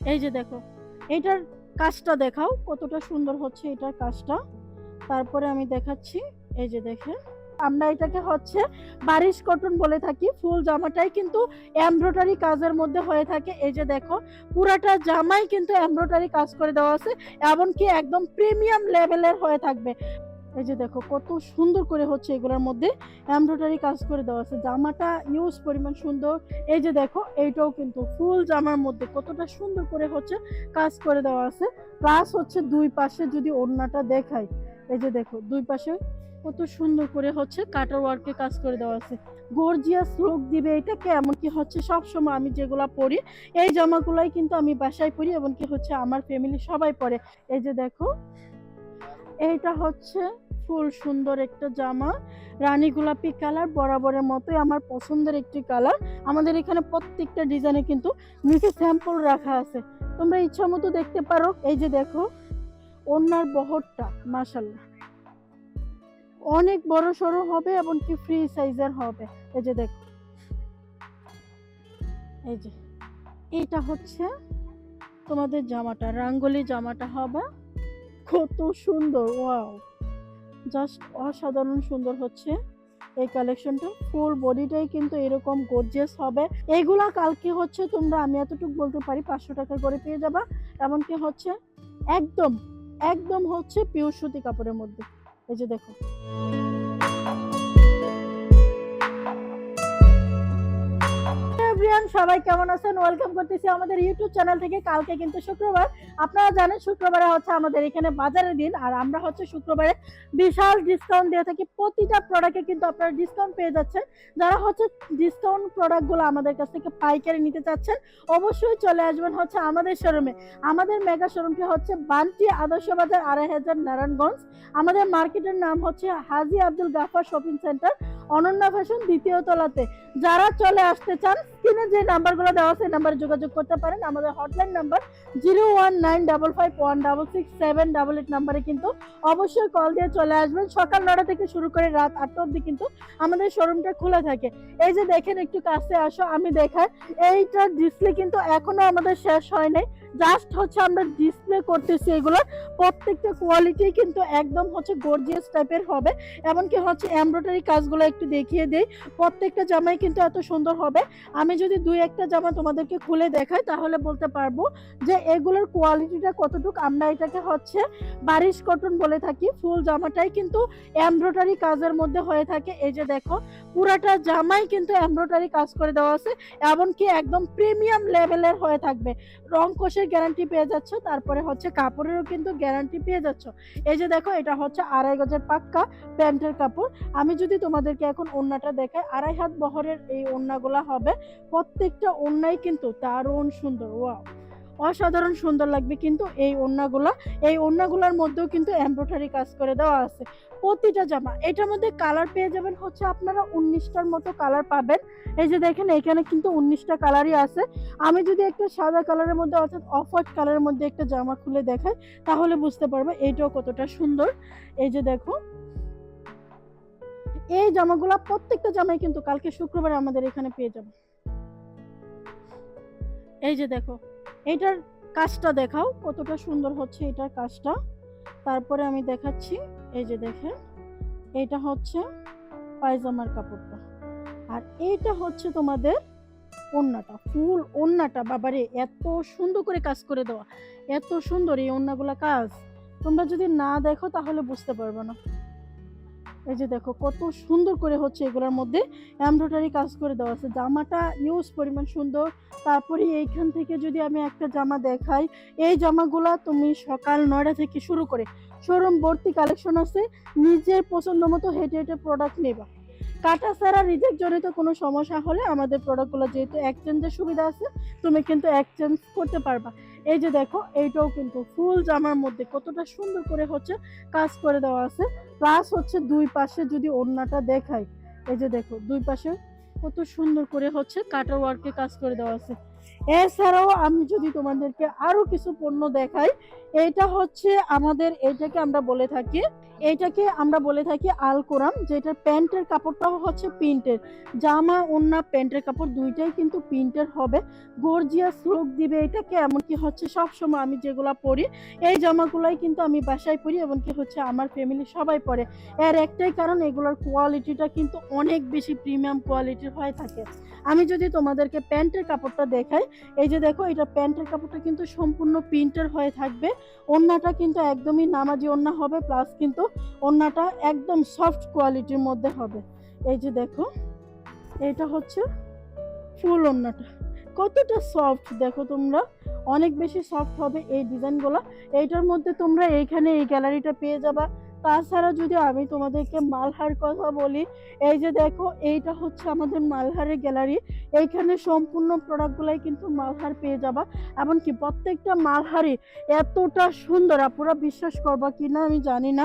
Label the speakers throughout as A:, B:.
A: এই যে দেখো এটার কাজটা দেখাও, কতটা সুন্দর হচ্ছে এটার কাজটা। তারপরে আমি দেখাচ্ছি, এই যে দেখেন। আমরা এটাকে হচ্ছে বারিশ কটন বলে থাকি, ফুল জামাটাই কিন্তু এমব্রয়ডারি কাজের মধ্যে হয়ে থাকে। এই যে দেখো, পুরাটা জামাই কিন্তু এমব্রয়ডারি কাজ করে দেওয়া আছে, এমনকি একদম প্রিমিয়াম লেভেলের হয়ে থাকবে। এই যে দেখো, কত সুন্দর করে হচ্ছে এগুলোর মধ্যে এমব্রয়ডারি কাজ করে দেওয়া আছে। জামাটা ইউজ পরিমাণ সুন্দর। এই যে দেখো, এইটাও কিন্তু ফুল জামার মধ্যে কতটা সুন্দর করে হচ্ছে কাজ করে দেওয়া আছে। প্লাস হচ্ছে দুই পাশে যদি ওড়নাটা দেখাই, এই যে দেখো, দুই পাশে কত সুন্দর করে হচ্ছে কাটার ওয়ার্কে কাজ করে দেওয়া আছে। গর্জিয়াস লুক দিবে এটাকে এমনকি হচ্ছে সব সময় আমি যেগুলা পরি, এই জামাগুলাই কিন্তু আমি বাসায় পরি, এমনকি হচ্ছে আমার ফ্যামিলি সবাই পরে। এই যে দেখো এইটা হচ্ছে ফুল সুন্দর একটা জামা। রানী গোলাপি কালার বরাবরের মতোই আমার পছন্দের একটি কালার। আমাদের এখানে প্রত্যেকটা ডিজাইনে কিন্তু নিচে স্যাম্পল রাখা আছে। তোমরা ইচ্ছা মতো দেখতে পারো। এই যে দেখো ওনার বহরটা মাশাল্লাহ অনেক বড় সড়ো হবে এবং কি ফ্রি সাইজের হবে। এই যে দেখো। এই যে এটা হচ্ছে তোমাদের জামাটা, রাঙ্গলি জামাটা হবে। কত সুন্দর, ওয়াও। জাস্ট অসাধারণ সুন্দর হচ্ছে এই কালেকশনটা ফুল বডিটাই কিন্তু এরকম গর্জিয়াস হবে। এইগুলা কালকে হচ্ছে তোমরা আমি এতটুকু বলতে পারি, পাঁচশো টাকা করে পেয়ে যাবা। এমনকি হচ্ছে একদম একদম হচ্ছে পিওর সুতি কাপড়ের মধ্যে। এই যে দেখো। এভরিওয়ান, সবাই কেমন আছেন? ওয়েলকাম করতেছি আমাদের ইউটিউব চ্যানেল থেকে কালকে কিন্তু শুক্রবার। আপনারা জানেন শুক্রবারে হচ্ছে আমাদের এখানে বাজারের দিন, আর আমরা হচ্ছে শুক্রবারে বিশাল ডিসকাউন্ট দিয়ে থাকি। প্রতিটা প্রোডাক্টে কিন্তু আপনারা ডিসকাউন্ট পেয়ে যাচ্ছেন। যারা হচ্ছে ডিসকাউন্ট প্রোডাক্টগুলো আমাদের কাছ থেকে পাইকারি নিতে চাচ্ছেন, অবশ্যই চলে আসবেন হচ্ছে আমাদের শোরুমে আমাদের মেগা শোরুমটি হচ্ছে বান্টি আদর্শ বাজার আড়াই হাজার নারায়ণগঞ্জ। আমাদের মার্কেটের নাম হচ্ছে Haji Abdul Gaffar shopping centre, Ananya fashion দ্বিতীয় তলাতে। যারা চলে আসতে চান স্ক্রিনে যে নাম্বারগুলো দেওয়া আছে নাম্বারে যোগাযোগ করতে পারেন। আমাদের hotline number zero one nine double five one double six seven double eight নাম্বারে কিন্তু অবশ্যই কল দিয়ে চলে আসবেন। সকাল নটা থেকে শুরু করে রাত আটটা অবধি কিন্তু আমাদের শোরুমটা খোলা থাকে। এই যে দেখেন, একটু কাছে আসো, আমি দেখাই। এইটার ডিসপ্লে কিন্তু এখনও আমাদের শেষ হয় নাই। জাস্ট হচ্ছে আমরা ডিসপ্লে করতেছি এগুলোর প্রত্যেকটা কোয়ালিটি কিন্তু একদম হচ্ছে গর্জিয়াস টাইপের হবে। এমনকি হচ্ছে এমব্রয়ডারি কাজগুলো একটু দেখিয়ে দিই। প্রত্যেকটা জামাই কিন্তু এত সুন্দর হবে। আমি যদি দুই একটা জামা তোমাদেরকে খুলে দেখাই, তাহলে বলতে পারব যে এগুলোর কোয়ালিটিটা কতটুকু। আমরা এটাকে হচ্ছে বারিশ কটন বলে থাকি, ফুল জামাটাই কিন্তু এমব্রয়ডারি কাজের মধ্যে হয়ে থাকে। এই যে দেখো, পুরাটা জামাই কিন্তু এমব্রয়ডারি কাজ করে দেওয়া আছে, এমনকি একদম প্রিমিয়াম লেভেলের হয়ে থাকবে। রং কোষের গ্যারান্টি পেয়ে যাচ্ছ, তারপরে হচ্ছে কাপড়েরও কিন্তু গ্যারান্টি পেয়ে যাচ্ছ। এই যে দেখো, এটা হচ্ছে আড়াই গজের পাক্কা প্যান্টের কাপড়। আমি যদি তোমাদেরকে এখন ওড়নাটা দেখাই, আড়াই হাত বহরের এই ওড়নাগুলা হবে প্রত্যেকটা ওড়নাই কিন্তু দারুণ সুন্দর ওয়াও অসাধারণ সুন্দর লাগবে কিন্তু এই ওড়নাগুলা এই ওড়নাগুলার মধ্যেও কিন্তু এমব্রয়ডারি কাজ করে দেওয়া আছে। প্রতিটা জামা, এটার মধ্যে কালার পেয়ে যাবেন হচ্ছে আপনারা উনিশটার মতো কালার পাবেন। এই যে দেখেন, এখানে কিন্তু উনিশটা কালারই আছে। আমি যদি একটা সাদা কালারের মধ্যে অর্থাৎ অফ হোয়াইট কালারের মধ্যে একটা জামা খুলে দেখাই, তাহলে বুঝতে পারবে এইটাও কতটা সুন্দর। এই যে দেখো। এই জামাগুলো প্রত্যেকটা জামাই কিন্তু কালকে শুক্রবার আমাদের এখানে পেয়ে যাবে। এই যে দেখো এইটার কাজটা দেখাও, কতটা সুন্দর হচ্ছে এটার কাজটা। তারপরে আমি দেখাচ্ছি, এই যে দেখেন, এটা হচ্ছে পায়জামার কাপড়টা। আর এইটা হচ্ছে তোমাদের ওন্নাটা, ফুল ওন্নাটা, বাবারে, এত সুন্দর করে কাজ করে দেওয়া। এত সুন্দর এই ওন্নাগুলা কাজ। তোমরা যদি না দেখো, তাহলে বুঝতে পারবে না। এই যে দেখো, কত সুন্দর করে হচ্ছে এগুলোর মধ্যে এমব্রয়ডারি কাজ করে দেওয়া আছে। জামাটা ইউজ পরিমাণ সুন্দর। তারপরে এইখান থেকে যদি আমি একটা জামা দেখাই, এই জামাগুলা তুমি সকাল নয়টা থেকে শুরু করে শোরুম ভর্তি কালেকশন আছে, নিজের পছন্দ মতো হেঁটে হেঁটে প্রোডাক্ট নেবা। কাটা ছাড়া রিজেক্ট জনিত কোনো সমস্যা হলে আমাদের প্রোডাক্টগুলো যেহেতু এক্সচেঞ্জের সুবিধা আছে, তুমি কিন্তু এক্সচেঞ্জ করতে পারবা। এই যে দেখো, এইটাও কিন্তু ফুল জামার মধ্যে কতটা সুন্দর করে হচ্ছে কাজ করে দেওয়া আছে। প্লাস হচ্ছে দুই পাশে যদি ওড়নাটা দেখাই, এই যে দেখো, দুই পাশে কত সুন্দর করে হচ্ছে কাটার ওয়ার্কে কাজ করে দেওয়া আছে। এছাড়াও আমি যদি তোমাদেরকে আরও কিছু পণ্য দেখাই, এটা হচ্ছে আমাদের, এটাকে আমরা বলে থাকি, এটাকে আমরা বলে থাকি আল কোরাম যেটা প্যান্টের কাপড়টাও হচ্ছে প্রিন্টের। জামা, ওন্না, প্যান্টের কাপড় দুইটাই কিন্তু প্রিন্টের হবে। গর্জিয়াস লুক দিবে এটাকে, এমনকি হচ্ছে সব সময় আমি যেগুলা পরি, এই জামাগুলাই কিন্তু আমি বাসায় পরি, এমনকি হচ্ছে আমার ফ্যামিলি সবাই পরে। এর একটাই কারণ, এগুলোর কোয়ালিটিটা কিন্তু অনেক বেশি প্রিমিয়াম কোয়ালিটির হয়ে থাকে। আমি যদি তোমাদেরকে প্যান্টের কাপড়টা দেখাই, এই যে দেখো, এটা প্যান্টের কাপড়টা কিন্তু সম্পূর্ণ প্রিন্টের হয়ে থাকবে। ওড়নাটা কিন্তু একদমই নামাজি ওড়না হবে প্লাস কিন্তু ওড়নাটা একদম সফট কোয়ালিটির মধ্যে হবে। এই যে দেখো, এটা হচ্ছে ফুল ওড়নাটা। কতটা সফট দেখো তোমরা। অনেক বেশি সফট হবে এই ডিজাইনগুলো এইটার মধ্যে তোমরা এইখানে এই গ্যালারিটা পেয়ে যাবা। তাছাড়া যদি আমি তোমাদেরকে মালহার কথা বলি, এই যে দেখো, এইটা হচ্ছে আমাদের মালহারের গ্যালারি। এইখানে সম্পূর্ণ প্রোডাক্টগুলাই কিন্তু মালহার পেয়ে যাবা। এমনকি প্রত্যেকটা মালহারি এতটা সুন্দর, আপুরা বিশ্বাস করবা কি না আমি জানি না,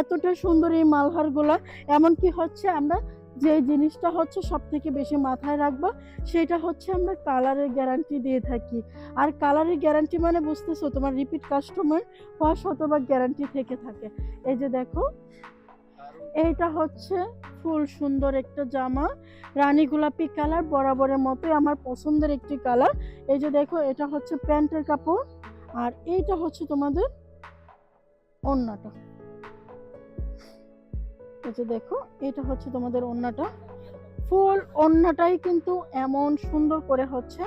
A: এতটা সুন্দর এই মালহারগুলো। এমনকি হচ্ছে আমরা যে জিনিসটা হচ্ছে সব থেকে বেশি মাথায় রাখবা, সেটা হচ্ছে আমরা কালারের গ্যারান্টি দিয়ে থাকি। আর কালারের গ্যারান্টি মানে বুঝতেছো, তোমার রিপিট কাস্টমার হওয়া শতভাগ গ্যারান্টি থেকে থাকে। এই যে দেখো, এইটা হচ্ছে ফুল সুন্দর একটা জামা, রানী গোলাপি কালার, বরাবরের মতোই আমার পছন্দের একটি কালার। এই যে দেখো, এটা হচ্ছে প্যান্টের কাপড়, আর এইটা হচ্ছে তোমাদের ওড়নাটা। এই যে দেখো, এটা হচ্ছে তোমাদের ওড়নাটা ফুল ওড়নাটাই কিন্তু এমন সুন্দর করে হচ্ছে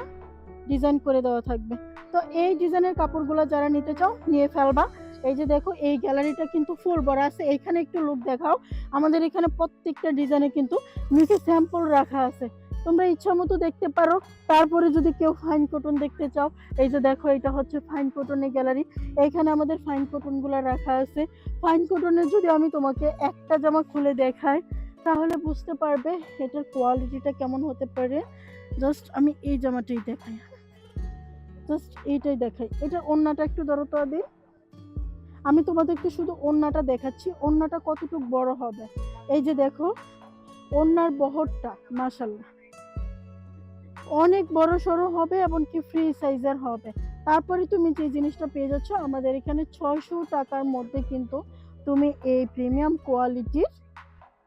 A: ডিজাইন করে দেওয়া থাকবে। তো এই ডিজাইনের কাপড়গুলো যারা নিতে চাও, নিয়ে ফেলবা। এই যে দেখো, এই গ্যালারিটা কিন্তু ফুল ভরা আছে। এইখানে একটু লুক দেখাও। আমাদের এখানে প্রত্যেকটা ডিজাইনে কিন্তু নিচে স্যাম্পল রাখা আছে। তোমরা ইচ্ছা মতো দেখতে পারো। তারপরে যদি কেউ ফাইন কটন দেখতে চাও, এই যে দেখো এটা হচ্ছে ফাইন কটনের গ্যালারি এইখানে আমাদের ফাইন কটনগুলো রাখা আছে। ফাইন কটনের যদি আমি তোমাকে একটা জামা খুলে দেখাই, তাহলে বুঝতে পারবে এটার কোয়ালিটিটা কেমন হতে পারে। জাস্ট আমি এই জামাটাই দেখাই। জাস্ট এইটাই দেখাই। এটা ওন্নাটা একটু ধরো তো দিই আমি তোমাদেরকে শুধু ওন্নাটা দেখাচ্ছি। ওন্নাটা কতটুকু বড় হবে? এই যে দেখো, ওন্নার বহরটা মাশাল্লাহ অনেক বড় সড়ো হবে এবং কি ফ্রি সাইজের হবে। তারপরে তুমি যে জিনিসটা পেয়ে যাচ্ছ, আমাদের এখানে ছয়শো টাকার মধ্যে কিন্তু তুমি এই প্রিমিয়াম কোয়ালিটির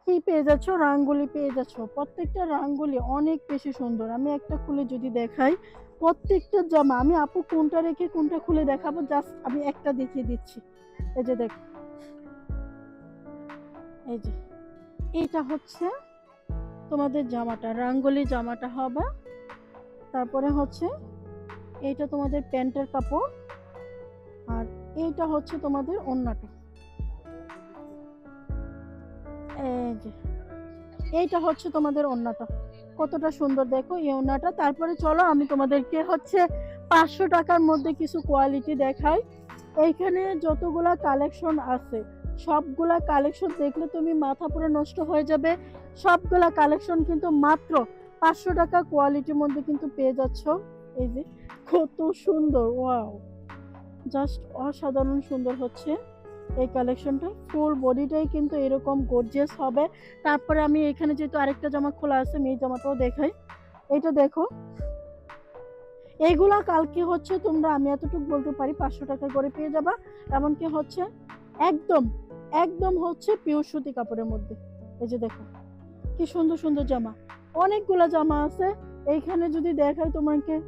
A: কি পেয়ে যাচ্ছ? রাঙ্গুলি পেয়ে যাচ্ছ। প্রত্যেকটা রাঙ্গুলি অনেক বেশি সুন্দর। আমি একটা খুলে যদি দেখাই, প্রত্যেকটা জামা, আমি আপু কোনটা রেখে কোনটা খুলে দেখাবো? জাস্ট আমি একটা দেখিয়ে দিচ্ছি। এই যে দেখ। এই যে। এটা হচ্ছে তোমাদের জামাটা, রাঙ্গুলি জামাটা হবে। তারপরে হচ্ছে এইটা তোমাদের প্যান্টের কাপড় আর এইটা হচ্ছে তোমাদের ওন্নাটা। এই এইটা হচ্ছে তোমাদের ওন্নাটা। কতটা সুন্দর দেখো এই ওন্নাটা। তারপরে চলো আমি তোমাদেরকে হচ্ছে পাঁচশো টাকার মধ্যে কিছু কোয়ালিটি দেখাই। এইখানে যতগুলা কালেকশন আছে, সবগুলা কালেকশন দেখলে তুমি মাথা পুরো নষ্ট হয়ে যাবে। সবগুলা কালেকশন কিন্তু মাত্র পাঁচশো টাকা কোয়ালিটির মধ্যে কিন্তু পেয়ে যাচ্ছ। এই যে, কত সুন্দর ওয়াও জাস্ট অসাধারণ সুন্দর হচ্ছে এই কালেকশনটা ফুল বডিটাই কিন্তু এরকম গর্জিয়াস হবে। তারপরে আমি এখানে যেহেতু আরেকটা জামা খোলা আছে এই জামাটাও দেখাই। এটা দেখো। এইগুলা কালকে হচ্ছে তোমরা, আমি এতটুকু বলতে পারি, পাঁচশো টাকা করে পেয়ে যাবা। এমনকি হচ্ছে একদম একদম হচ্ছে পিওর সুতি কাপড়ের মধ্যে। এই যে দেখো, কি সুন্দর সুন্দর জামা। অনেকগুলা জামা আছে। এইখানে যদি দেখাই তোমাকে,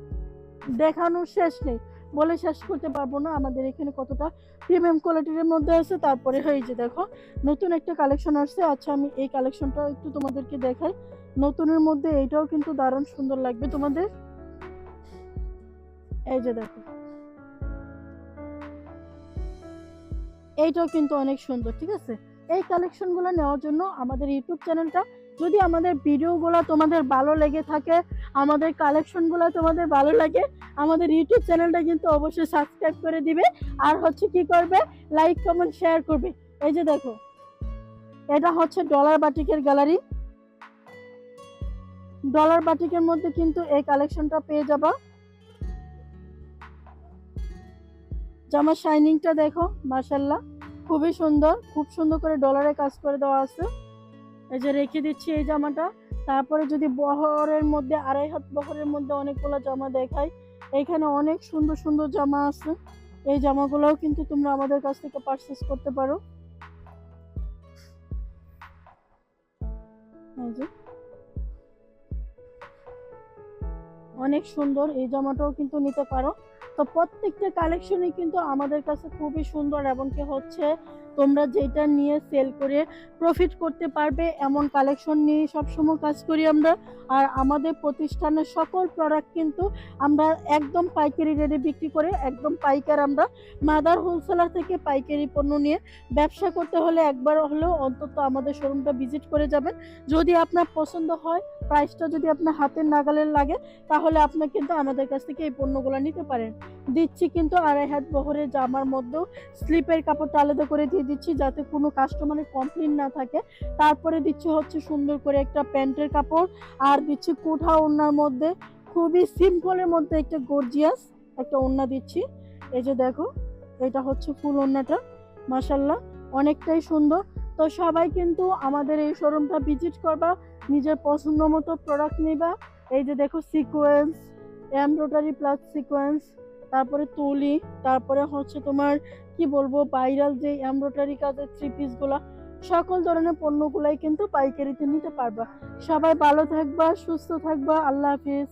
A: দেখানোর শেষ নেই। বলে শেষ করতে পারব না। আমাদের এখানে কতটা প্রিমিয়াম কোয়ালিটির মধ্যে আছে, তারপরে এই যে দেখো, নতুন একটা কালেকশন আসছে। আচ্ছা আমি এই কালেকশনটাও একটু তোমাদেরকে দেখাই। নতুনের মধ্যে এইটাও কিন্তু দারুণ সুন্দর লাগবে তোমাদের। এই যে দেখো। এইটাও কিন্তু অনেক সুন্দর, ঠিক আছে? এই কালেকশনগুলো নেওয়ার জন্য আমাদের ইউটিউব চ্যানেলটা যদি আমাদের ভিডিওগুলো তোমাদের ভালো লেগে থাকে, আমাদের কালেকশনগুলো তোমাদের ভালো লাগে, আমাদের ইউটিউব চ্যানেলটা কিন্তু অবশ্যই সাবস্ক্রাইব করে দিবে। আর হচ্ছে কি করবে? লাইক কমেন্ট শেয়ার করবে। এই যে দেখো, এটা হচ্ছে ডলার বাটিকের গ্যালারি ডলার বাটিকের মধ্যে কিন্তু এই কালেকশনটা পেয়ে যাবা। জামার শাইনিংটা দেখো মাশাল্লাহ খুবই সুন্দর, খুব সুন্দর করে ডলারে কাজ করে দেওয়া আছে। এই যে রেখে দিচ্ছি এই জামাটা। তারপরে যদি বহরের মধ্যে, আড়াই হাত বহরের মধ্যে অনেকগুলো জামা দেখাই, এখানে অনেক সুন্দর সুন্দর জামা আছে। এই জামাগুলোও কিন্তু তোমরা আমাদের কাছ থেকে পারচেস করতে পারো। অনেক সুন্দর এই জামাটাও কিন্তু নিতে পারো। তো প্রত্যেকটা কালেকশনই কিন্তু আমাদের কাছে খুবই সুন্দর এমনকি হচ্ছে তোমরা যেটা নিয়ে সেল করে প্রফিট করতে পারবে, এমন কালেকশন নিয়ে সবসময় কাজ করি আমরা। আর আমাদের প্রতিষ্ঠানের সকল প্রোডাক্ট কিন্তু আমরা একদম পাইকারি রেটে বিক্রি করে একদম পাইকার আমরা মাদার হোলসেলার থেকে পাইকারি পণ্য নিয়ে ব্যবসা করতে হলে একবার হলেও অন্তত আমাদের শোরুমটা ভিজিট করে যাবেন। যদি আপনার পছন্দ হয় প্রাইসটা যদি আপনার হাতের নাগালের লাগে, তাহলে আপনি কিন্তু আমাদের কাছ থেকে এই পণ্যগুলো নিতে পারেন। দিচ্ছি কিন্তু আড়াই হাত বহরের জামার মধ্যেও স্লিপের কাপড়টা আলাদা করে দিয়ে দিচ্ছি যাতে কোনো কাস্টমারের কমপ্লেন না থাকে। তারপরে দিচ্ছি হচ্ছে সুন্দর করে একটা প্যান্টের কাপড় আর দিচ্ছি কুঠা ওড়নার মধ্যে। খুবই সিম্পলের মধ্যে একটা গর্জিয়াস একটা ওড়না দিচ্ছি। এই যে দেখো, এটা হচ্ছে ফুল ওড়নাটা। মাসাল্লাহ অনেকটাই সুন্দর। তো সবাই কিন্তু আমাদের এই শোরুমটা ভিজিট করবা, নিজের পছন্দ মতো প্রোডাক্ট নিবা। এই যে দেখো সিকোয়েন্স এমব্রয়ডারি প্লাস সিকোয়েন্স তারপরে তুলি, তারপরে হচ্ছে তোমার, কি বলব ভাইরাল যে এমব্রয়ডারি কাজের থ্রি পিসগুলা সকল ধরনের পণ্যগুলাই কিন্তু পাইকারিতে নিতে পারবা। সবাই ভালো থাকবা, সুস্থ থাকবা, আল্লাহ হাফিজ।